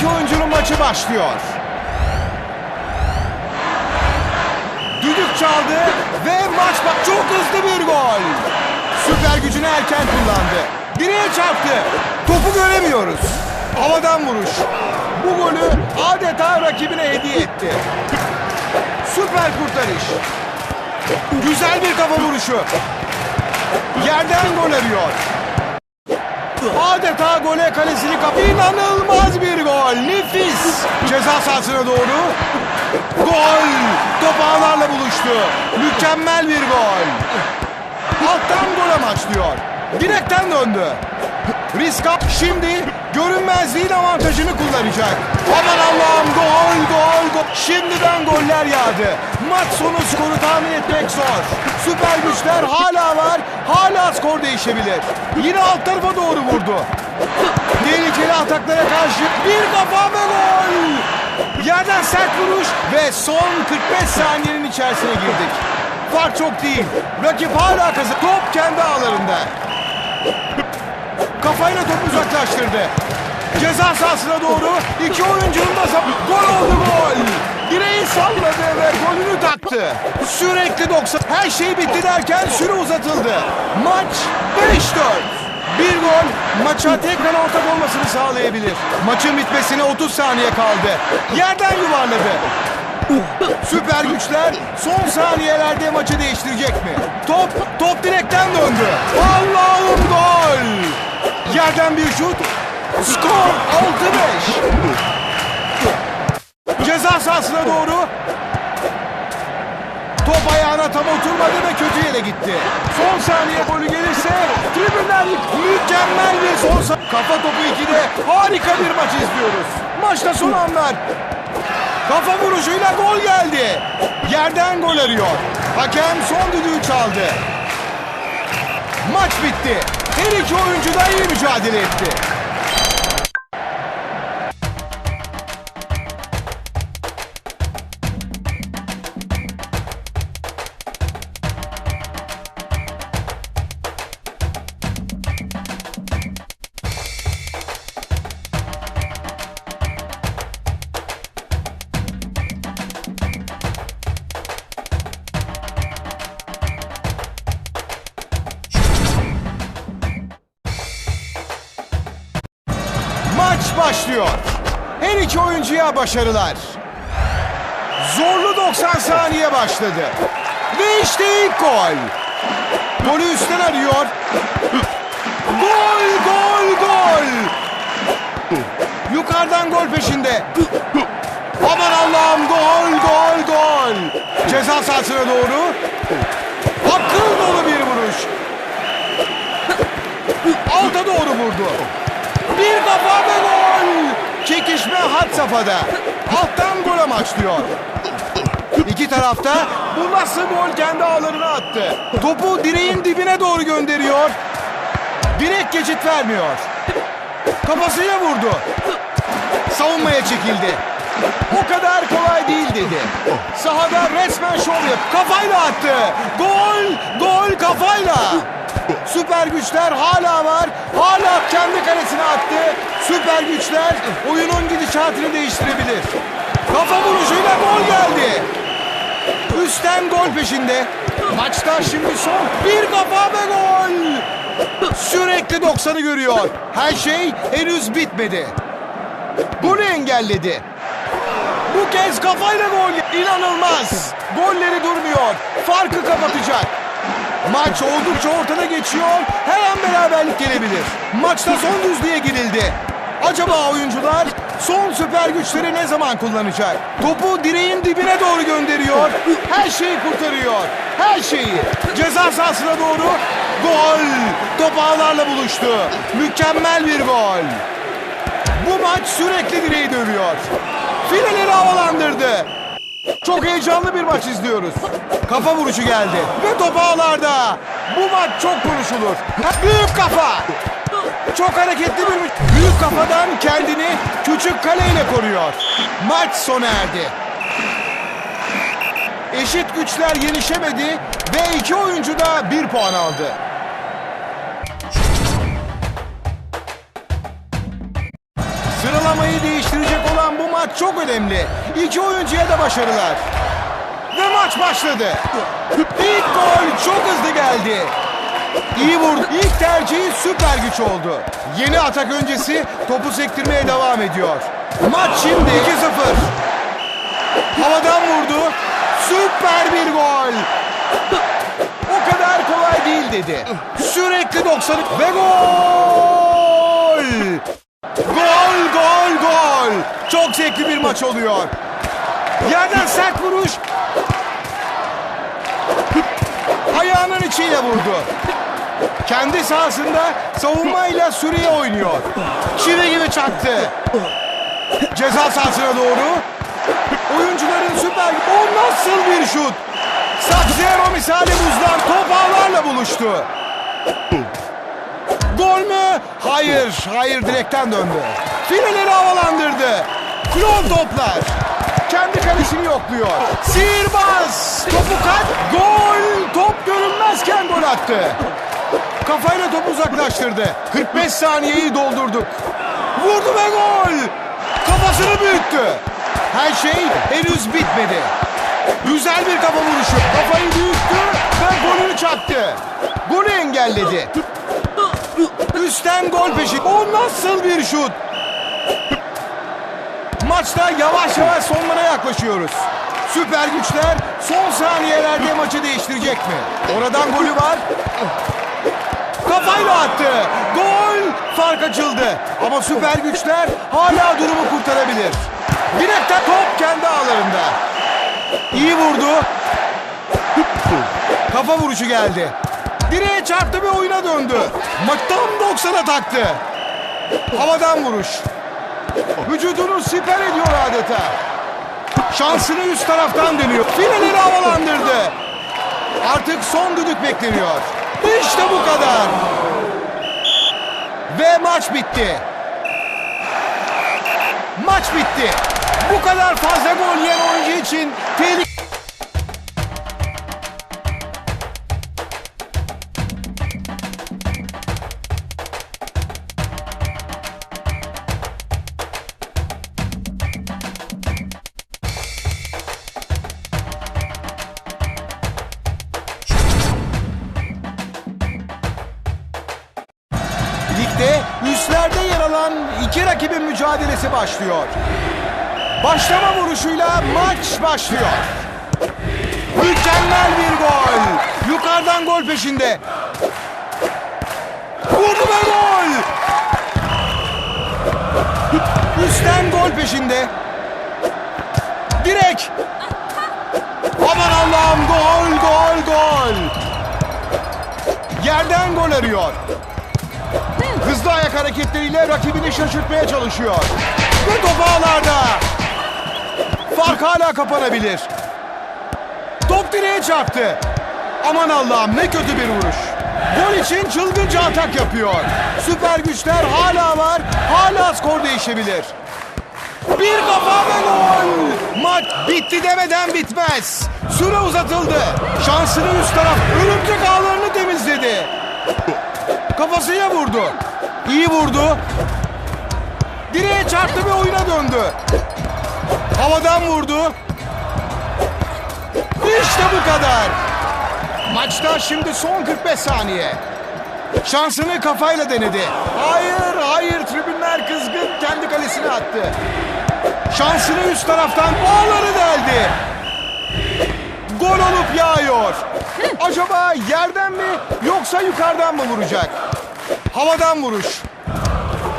İki oyuncunun maçı başlıyor. Düdük çaldı ve maç bak çok hızlı bir gol. Süper gücünü erken kullandı. Direğe çarptı. Topu göremiyoruz. Havadan vuruş. Bu golü adeta rakibine hediye etti. Süper kurtarış. Güzel bir kafa vuruşu. Yerden gol arıyor. Adeta gole kalesini kap. İnanılmaz bir gol. Nefis. Ceza sahasına doğru. Gol. Top ağlarla buluştu. Mükemmel bir gol. Alttan gol amaçlıyor. Direkten döndü. Riska şimdi görünmezliğin avantajını kullanacak. Aman Allah'ım gol gol gol. Şimdiden goller yağdı. Maç sonu skoru tahmin etmek zor. Süper güçler hala var. Hala skor değişebilir. Yine alt tarafa doğru vurdu. Tehlikeli ataklara karşı bir kafa ve gol. Yerden sert vuruş ve son 45 saniyenin içerisine girdik. Fark çok değil. Rakip hala kazı. Top kendi ağlarında. Kafayla topu uzaklaştırdı. Ceza sahasına doğru iki oyuncunun da gol oldu gol. Direği salladı ve golünü taktı. Sürekli 90. Her şey bitti derken süre uzatıldı. Maç 5-4. Bir gol maça tekrar ortak olmasını sağlayabilir. Maçın bitmesine 30 saniye kaldı. Yerden yuvarladı. Süper güçler son saniyelerde maçı değiştirecek mi? Top, top direkten döndü. Allah'ım gol! Yerden bir şut. Skor 6-5. Ceza sahasına doğru. Top ayağına tam oturmadı ve kötü yere gitti. Son saniye golü gelirse tribünler mükemmel bir son sa- Kafa topu 2'de harika bir maç izliyoruz. Maçta son anlar. Kafa vuruşuyla gol geldi. Yerden gol arıyor. Hakem son düdüğü çaldı. Maç bitti. Her iki oyuncu da iyi mücadele etti. İki oyuncuya başarılar. Zorlu 90 saniye başladı. Ve işte ilk gol. Golü üstten arıyor. Gol, gol, gol. Yukarıdan gol peşinde. Aman Allah'ım gol, gol, gol. Ceza sahasına doğru. Akıl dolu bir vuruş. Alta doğru vurdu. Bir kafa ve gol. Çekişme had safhada. Alttan gol amaçlıyor. İki tarafta bu nasıl gol kendi ağlarına attı. Topu direğin dibine doğru gönderiyor. Direk geçit vermiyor. Kafasıyla vurdu. Savunmaya çekildi. O kadar kolay değil dedi. Sahada resmen şov yap. Kafayla attı. Gol, gol kafayla. Süper güçler hala var. Hala kendi kalesine attı. Süper güçler oyunun gidişatını değiştirebilir. Kafa vuruşuyla gol geldi. Üstten gol peşinde. Maçta şimdi son bir kafa ve gol. Sürekli 90'ı görüyor. Her şey henüz bitmedi. Golü engelledi. Bu kez kafayla gol. İnanılmaz. Golleri durmuyor. Farkı kapatacak. Maç oldukça ortada geçiyor. Her an beraberlik gelebilir. Maçta son düzlüğe girildi. Acaba oyuncular son süper güçleri ne zaman kullanacak? Topu direğin dibine doğru gönderiyor. Her şeyi kurtarıyor. Her şeyi. Ceza sahasına doğru. Gol. Top ağlarla buluştu. Mükemmel bir gol. Bu maç sürekli direği dövüyor. Fileleri havalandırdı. Çok heyecanlı bir maç izliyoruz. Kafa vuruşu geldi. Ve top ağlarda. Bu maç çok konuşulur. Büyük kafa. Çok hareketli bir büyük kafadan kendini küçük kaleyle koruyor. Maç sona erdi. Eşit güçler yenişemedi ve iki oyuncu da bir puan aldı. Sıralamayı değiştirecek olan bu maç çok önemli. İki oyuncuya da başarılar. Ve maç başladı. İlk gol çok hızlı geldi. İyi vurdu. İlk tercihi süper güç oldu. Yeni atak öncesi topu sektirmeye devam ediyor. Maç şimdi 2-0. Havadan vurdu. Süper bir gol. O kadar kolay değil dedi. Sürekli 90 ve gol! Gol, gol, gol! Çok zevkli bir maç oluyor. Yerden sert vuruş. Ayağının içiyle vurdu. Kendi sahasında savunmayla süreye oynuyor. Çivi gibi çaktı. Ceza sahasına doğru. Oyuncuların süper... O nasıl bir şut? Sub-Zero misali buzlar top ağlarla buluştu. Gol mü? Hayır, hayır direkten döndü. Fileleri havalandırdı. Klon toplar. Kendi kalesini yokluyor. Sihirbaz. Topu kat. Gol. Top görünmezken gol attı. Kafayla topu uzaklaştırdı. 45 saniyeyi doldurduk. Vurdu ve gol. Kafasını büyüttü. Her şey henüz bitmedi. Güzel bir kafa vuruşu. Kafayı büyüttü ve golünü çaktı. Golü engelledi. Üstten gol peşi. O nasıl bir şut? Maçta yavaş yavaş sonlara yaklaşıyoruz. Süper güçler son saniyelerde maçı değiştirecek mi? Oradan golü var. Kafayla attı. Gol! Fark açıldı. Ama süper güçler hala durumu kurtarabilir. Direkten top kendi ağlarında. İyi vurdu. Kafa vuruşu geldi. Direğe çarptı ve oyuna döndü. Tam 90'a taktı. Havadan vuruş. Vücudunu siper ediyor adeta. Şansını üst taraftan dönüyor. Fileleri havalandırdı. Artık son düdük bekleniyor. İşte bu kadar. Ve maç bitti. Maç bitti. Bu kadar fazla gol yiyen oyuncu için tehlike... üstlerde yer alan iki rakibin mücadelesi başlıyor. Başlama vuruşuyla maç başlıyor. Mükemmel bir gol. Yukarıdan gol peşinde. Vurdu ve gol. Üstten gol peşinde. Direk. Aman Allah'ım gol gol gol. Yerden gol arıyor. Hızlı ayak hareketleriyle rakibini şaşırtmaya çalışıyor. Ve top ağlarda. Fark hala kapanabilir. Top direğe çarptı. Aman Allah'ım ne kötü bir vuruş. Gol için çılgınca atak yapıyor. Süper güçler hala var. Hala skor değişebilir. Bir kafa ve gol. Maç bitti demeden bitmez. Süre uzatıldı. Şansını üst taraf örümcek ağlarını temizledi. Kafasıyla vurdu. İyi vurdu. Direğe çarptı ve oyuna döndü. Havadan vurdu. İşte bu kadar. Maçta şimdi son 45 saniye. Şansını kafayla denedi. Hayır, hayır tribünler kızgın kendi kalesine attı. Şansını üst taraftan bağları deldi. Gol olup yağıyor. Acaba yerden mi yoksa yukarıdan mı vuracak? Havadan vuruş.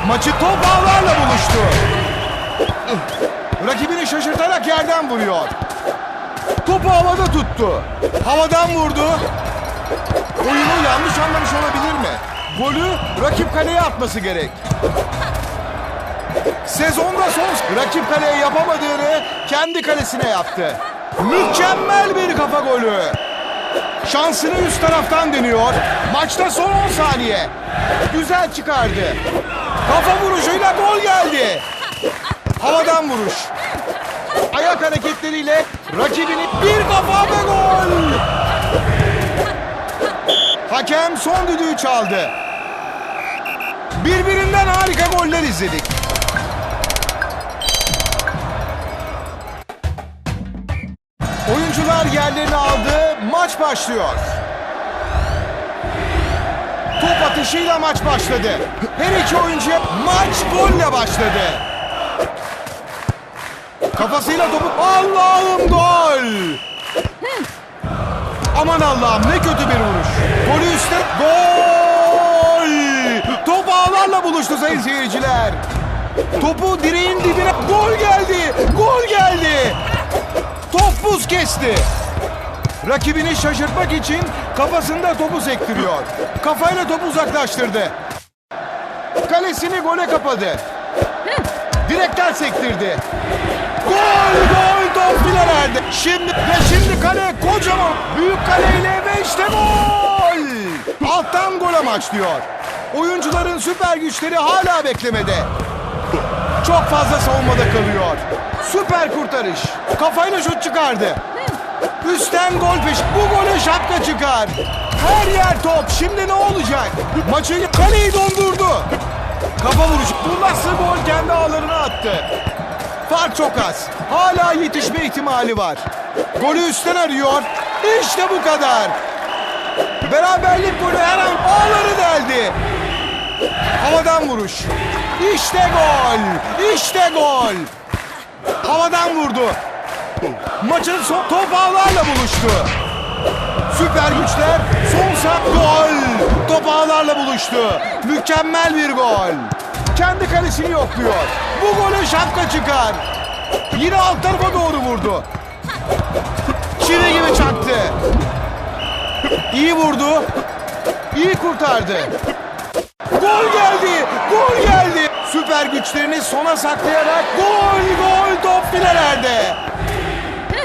Maçı top ağlarla buluştu. Rakibini şaşırtarak yerden vuruyor. Topu havada tuttu. Havadan vurdu. Oyunu yanlış anlamış olabilir mi? Golü rakip kaleye atması gerek. Sezonda son rakip kaleye yapamadığını kendi kalesine yaptı. Mükemmel bir kafa golü. Şansını üst taraftan deniyor. Maçta son 10 saniye. Güzel çıkardı. Kafa vuruşuyla gol geldi. Havadan vuruş. Ayak hareketleriyle rakibini bir kafa ve gol. Hakem son düdüğü çaldı. Birbirinden harika goller izledik. Oyuncular yerlerini aldı. Maç başlıyor. Top atışıyla maç başladı. Her iki oyuncu maç golle başladı. Kafasıyla topu... Allah'ım gol! Aman Allah'ım ne kötü bir vuruş. Golü üstte... Gol! Top ağlarla buluştu sayın seyirciler. Topu direğin dibine... Gol geldi! Gol geldi! Top buz kesti. Rakibini şaşırtmak için kafasında topu sektiriyor. Kafayla topu uzaklaştırdı. Kalesini gole kapadı. Direkten sektirdi. Gol gol top filelerdi. Şimdi ve şimdi kale kocaman. Büyük kaleyle ve işte gol. Alttan gol amaçlıyor. Oyuncuların süper güçleri hala beklemede. Çok fazla savunmada kalıyor. Süper kurtarış. Kafayla şut çıkardı. Üstten gol peş. Bu gole şapka çıkar. Her yer top. Şimdi ne olacak? Maçı kaleyi dondurdu. Kafa vuruşu. Bu nasıl gol kendi ağlarına attı. Fark çok az. Hala yetişme ihtimali var. Golü üstten arıyor. İşte bu kadar. Beraberlik golü her an ağları deldi. Havadan vuruş. İşte gol. İşte gol. Havadan vurdu. Maçın son top ağlarla buluştu. Süper güçler son saat gol. Top ağlarla buluştu. Mükemmel bir gol. Kendi kalesini yokluyor. Bu golü şapka çıkar. Yine alt tarafa doğru vurdu. Çivi gibi çaktı. İyi vurdu. İyi kurtardı. Gol geldi. Gol geldi. Süper güçlerini sona saklayarak gol gol top filelerde.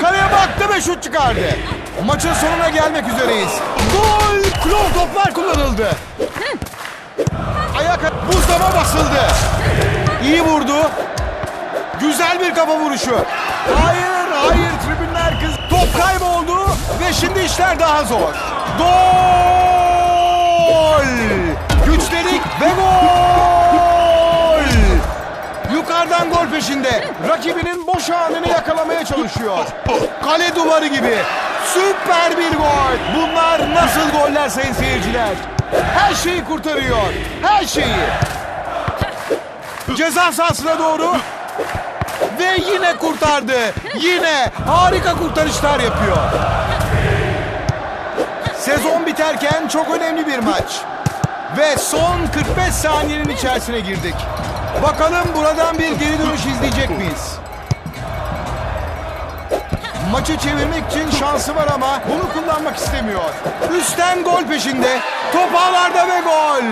Kaleye baktı ve şut çıkardı. Maçın sonuna gelmek üzereyiz. Gol! Klon toplar kullanıldı. Ayak buzdama basıldı. İyi vurdu. Güzel bir kafa vuruşu. Hayır, hayır tribünler kız. Top kayboldu ve şimdi işler daha zor. Gol! Güçledik ve gol! Yukarıdan gol peşinde. Rakibinin boş anını yakalamaya çalışıyor. Kale duvarı gibi. Süper bir gol. Bunlar nasıl goller sayın seyirciler? Her şeyi kurtarıyor. Her şeyi. Ceza sahasına doğru. Ve yine kurtardı. Yine harika kurtarışlar yapıyor. Sezon biterken çok önemli bir maç. Ve son 45 saniyenin içerisine girdik. Bakalım buradan bir geri dönüş izleyecek miyiz? Maçı çevirmek için şansı var ama bunu kullanmak istemiyor. Üstten gol peşinde. Top ağlarda ve gol.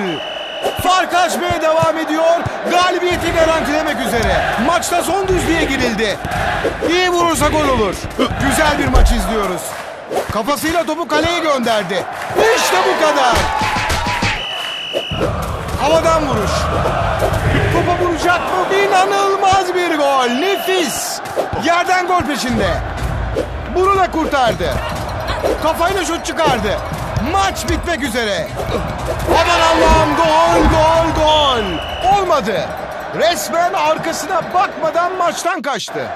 Fark açmaya devam ediyor. Galibiyeti garantilemek üzere. Maçta son düzlüğe girildi. İyi vurursa gol olur. Güzel bir maç izliyoruz. Kafasıyla topu kaleye gönderdi. İşte bu kadar. Havadan vuruş. Vuracak mı? İnanılmaz bir gol. Nefis. Yerden gol peşinde. Bunu da kurtardı. Kafayla şut çıkardı. Maç bitmek üzere. Aman Allah'ım gol gol gol. Olmadı. Resmen arkasına bakmadan maçtan kaçtı.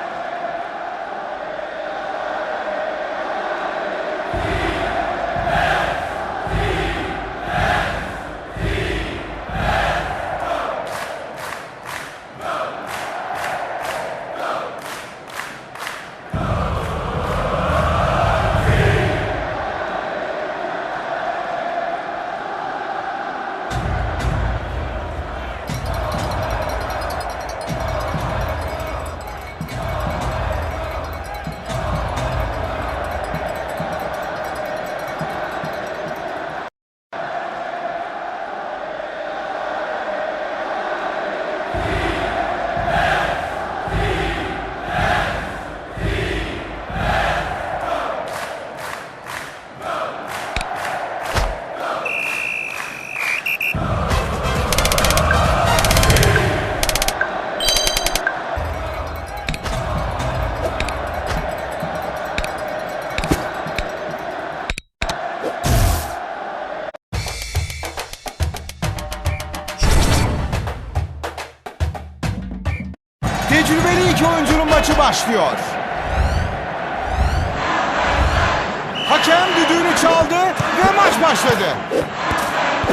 Çaldı ve maç başladı.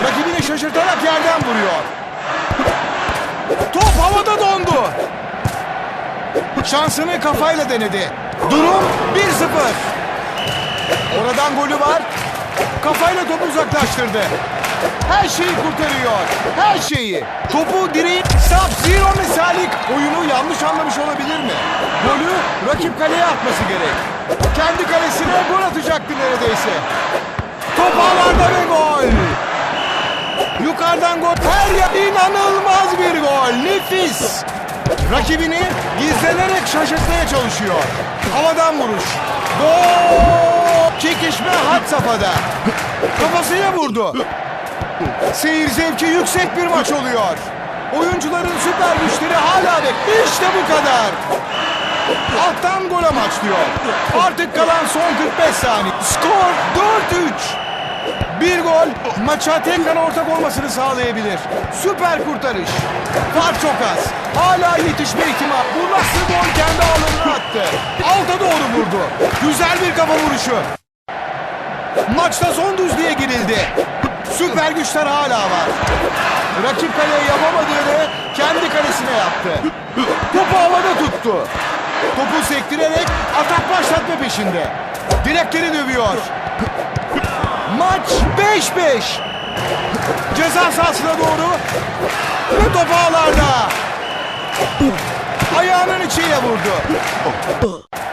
Rakibini şaşırtarak yerden vuruyor. Top havada dondu. Şansını kafayla denedi. Durum 1-0. Oradan golü var. Kafayla topu uzaklaştırdı. Her şeyi kurtarıyor. Her şeyi. Topu direğin Sub-Zero misalik oyunu yanlış anlamış olabilir mi? Golü rakip kaleye atması gerek. Kendi kalesine gol atacaktı neredeyse. Top ağlarda ve gol. Yukarıdan gol. Her yer inanılmaz bir gol. Nefis. Rakibini gizlenerek şaşırtmaya çalışıyor. Havadan vuruş. Gol. Çekişme had safhada. Kafasıyla vurdu. Seyir zevki yüksek bir maç oluyor. Oyuncuların süper güçleri hala bek. İşte bu kadar. Alttan gol amaçlıyor. Artık kalan son 45 saniye. Skor 4-3. Bir gol maça tekrar ortak olmasını sağlayabilir. Süper kurtarış. Fark çok az. Hala yetişme ihtimali. Bu nasıl gol kendi alanına attı. Alta doğru vurdu. Güzel bir kafa vuruşu. Maçta son düzlüğe girildi. Süper güçler hala var. Rakip kaleye yapamadığını kendi kalesine yaptı. Topu havada tuttu. Topu sektirerek atak başlatma peşinde. Direkleri dövüyor. Maç 5-5. Ceza sahasına doğru ve top ağlarda. Ayağının içiyle vurdu.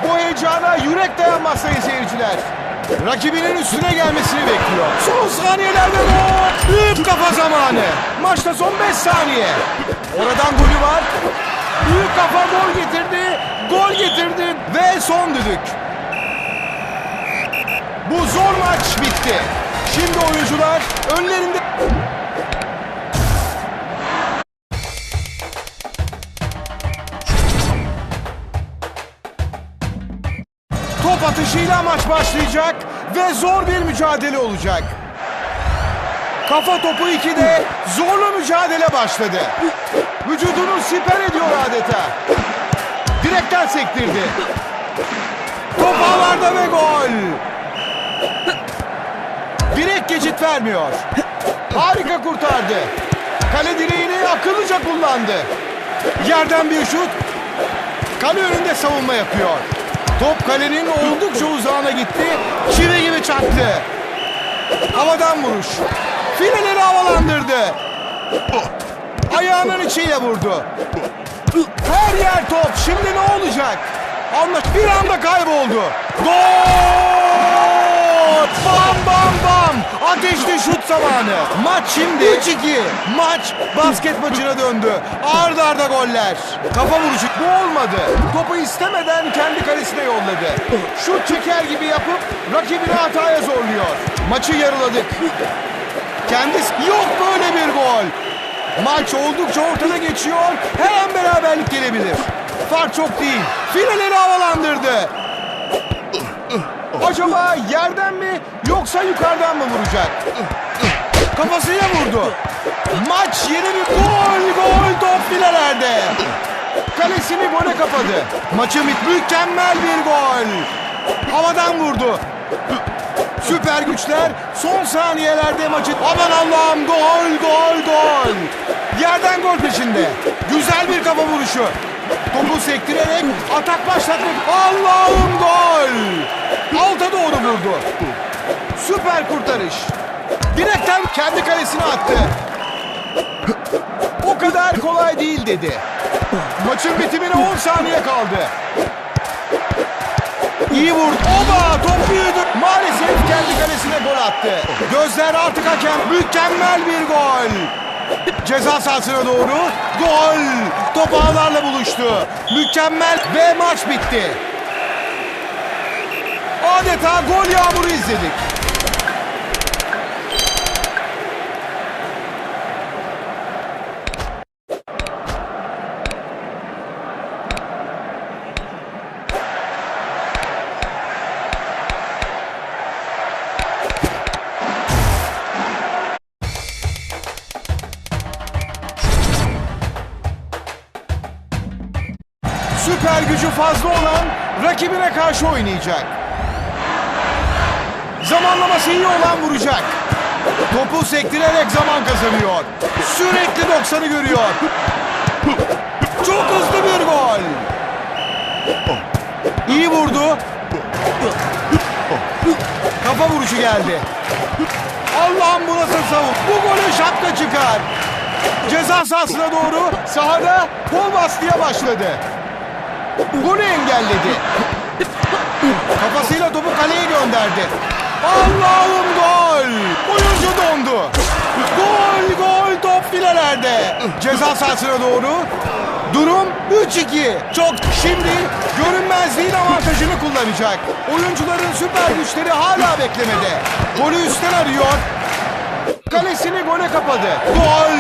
Bu heyecana yürek dayanmaz sayın seyirciler. Rakibinin üstüne gelmesini bekliyor. Son saniyelerde gol. Büyük kafa zamanı. Maçta son 5 saniye. Oradan golü var. Büyük kafa gol getirdi. Gol getirdi ve son düdük. Bu zor maç bitti. Şimdi oyuncular önlerinde... Top atışıyla maç başlayacak ve zor bir mücadele olacak. Kafa topu 2'de zorlu mücadele başladı. Vücudunu siper ediyor adeta. Direkten sektirdi. Top ağlarda ve gol. Direkt geçit vermiyor. Harika kurtardı. Kale direğini akıllıca kullandı. Yerden bir şut. Kale önünde savunma yapıyor. Top kalenin oldukça uzağına gitti. Çivi gibi çaktı. Havadan vuruş. Fileleri havalandırdı. Ayağının içiyle vurdu. Her yer top. Şimdi ne olacak? Anlaş bir anda kayboldu. Gol! Bam bam bam! Ateşli şut zamanı. Maç şimdi 3-2. Maç basket maçına döndü. Arda arda goller. Kafa vuruşu. Bu olmadı. Topu istemeden kendi kalesine yolladı. Şut çeker gibi yapıp rakibini hataya zorluyor. Maçı yarıladık. Kendisi yok böyle bir gol. Maç oldukça ortada geçiyor. Her an beraberlik gelebilir. Fark çok değil. Fileleri havalandırdı. Acaba yerden mi yoksa yukarıdan mı vuracak? Kafasıyla vurdu. Maç yeni bir gol gol top filelerde. Kalesini gole kapadı. Maçı bit mükemmel bir gol. Havadan vurdu. Süper güçler son saniyelerde maçı... Aman Allah'ım gol gol gol. Yerden gol peşinde. Güzel bir kafa vuruşu. Topu sektirerek atak başlatmak. Allah'ım gol. Alta doğru vurdu. Süper kurtarış. Direkten kendi kalesine attı. O kadar kolay değil dedi. Maçın bitimine 10 saniye kaldı. İyi vurdu. Oba top büyüdü. Maalesef kendi kalesine gol attı. Gözler artık hakem. Mükemmel bir gol. Ceza sahasına doğru. Gol. Top ağlarla buluştu. Mükemmel ve maç bitti. Adeta gol yağmuru izledik. Rakibine karşı oynayacak. Zamanlaması iyi olan vuracak. Topu sektirerek zaman kazanıyor. Sürekli 90'ı görüyor. Çok hızlı bir gol. İyi vurdu. Kafa vuruşu geldi. Allah'ım bu nasıl savun? Bu golü şapka çıkar. Ceza sahasına doğru sahada kol bastıya başladı. Golü engelledi. Kafasıyla topu kaleye gönderdi. Allah'ım gol! Oyuncu dondu. Gol gol top filelerde. Ceza sahasına doğru. Durum 3-2. Çok şimdi görünmezliğin avantajını kullanacak. Oyuncuların süper güçleri hala beklemede. Golü üstten arıyor. Kalesini gole kapadı. Gol!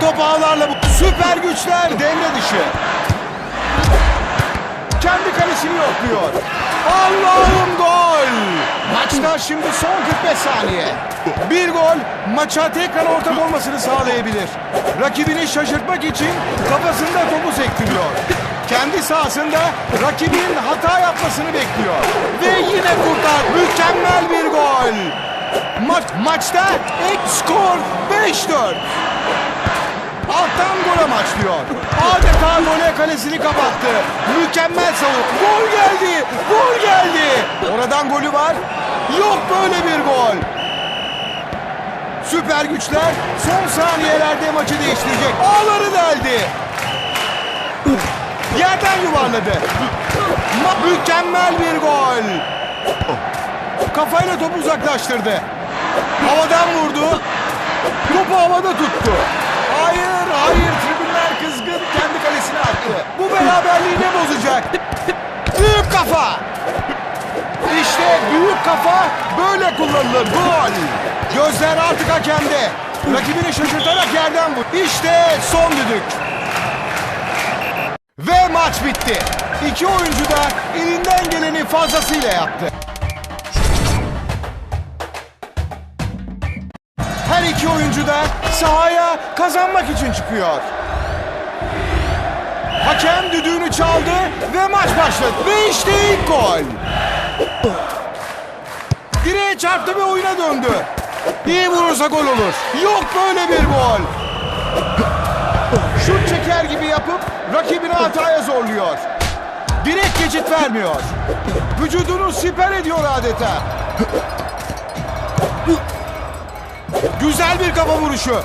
Top ağlarla. Süper güçler devre dışı. Kendi kalesini yokluyor. Allah'ım gol! Maçta şimdi son 45 saniye. Bir gol maça tekrar ortak olmasını sağlayabilir. Rakibini şaşırtmak için kafasında topu sektiriyor. Kendi sahasında rakibin hata yapmasını bekliyor. Ve yine kurtar. Mükemmel bir gol. Maç, maçta ek skor 5-4. Alttan gol amaçlıyor. Adeta gole kalesini kapattı. Mükemmel savun. Gol geldi. Gol geldi. Oradan golü var. Yok böyle bir gol. Süper güçler son saniyelerde maçı değiştirecek. Ağları deldi. Yerden yuvarladı. Mükemmel bir gol. Kafayla topu uzaklaştırdı. Havadan vurdu. Topu havada tuttu. Hayır, hayır. Tribünler kızgın. Kendi kalesine attı. Bu beraberliği ne bozacak? Büyük kafa. İşte büyük kafa böyle kullanılır. Gol. Gözler artık hakemde. Rakibini şaşırtarak yerden vur. İşte son düdük. Ve maç bitti. İki oyuncu da elinden geleni fazlasıyla yaptı. Her iki oyuncu da sahaya kazanmak için çıkıyor. Hakem düdüğünü çaldı ve maç başladı. Ve işte ilk gol. Direğe çarptı ve oyuna döndü. İyi vurursa gol olur. Yok böyle bir gol. Şut çeker gibi yapıp rakibini hataya zorluyor. Direkt geçit vermiyor. Vücudunu siper ediyor adeta. Güzel bir kafa vuruşu.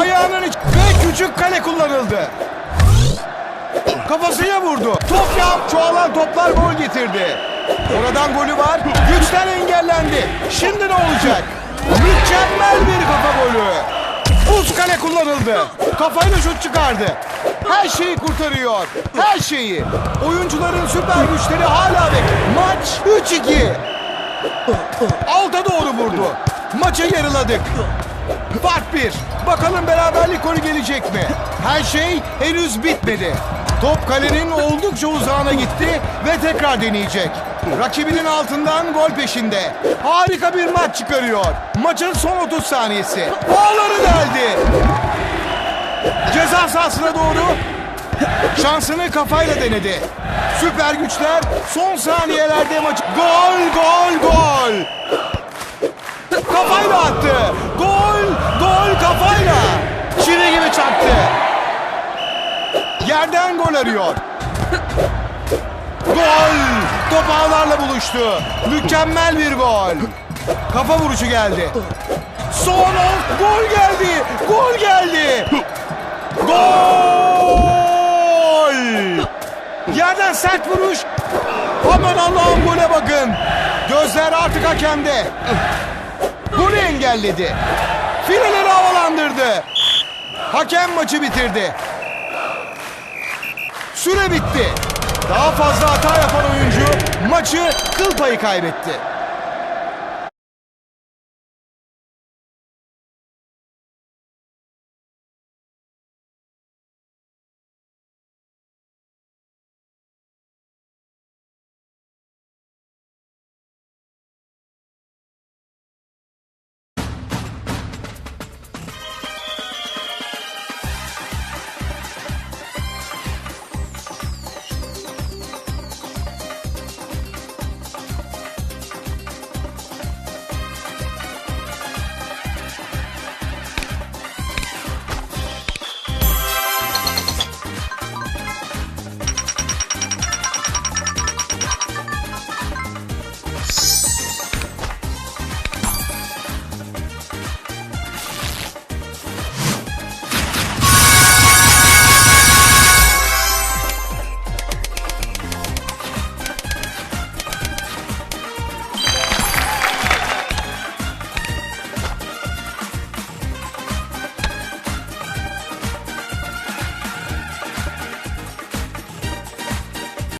Ayağının iç ve küçük kale kullanıldı. Kafasıyla vurdu. Top yap. Çoğalan toplar gol getirdi. Oradan golü var. Güçten engellendi. Şimdi ne olacak? Mükemmel bir kafa golü. Buz kale kullanıldı. Kafayla şut çıkardı. Her şeyi kurtarıyor. Her şeyi. Oyuncuların süper güçleri hala bek. Maç 3-2. Alta doğru vurdu. Maçı yarıladık. Fark bir. Bakalım beraberlik golü gelecek mi? Her şey henüz bitmedi. Top kalenin oldukça uzağına gitti ve tekrar deneyecek. Rakibinin altından gol peşinde. Harika bir maç çıkarıyor. Maçın son 30 saniyesi. Ağları deldi. Ceza sahasına doğru şansını kafayla denedi. Süper güçler son saniyelerde maç. Gol, gol, gol. Kafayla attı. Gol, gol kafayla. Çivi gibi çarptı. Yerden gol arıyor. Gol! Top ağlarla buluştu. Mükemmel bir gol. Kafa vuruşu geldi. Son on- gol geldi. Gol geldi. Gol! Yerden sert vuruş. Aman Allah'ım gole bakın. Gözler artık hakemde. Golü engelledi. Fileleri havalandırdı. Hakem maçı bitirdi. Süre bitti. Daha fazla hata yapan oyuncu maçı kıl payı kaybetti.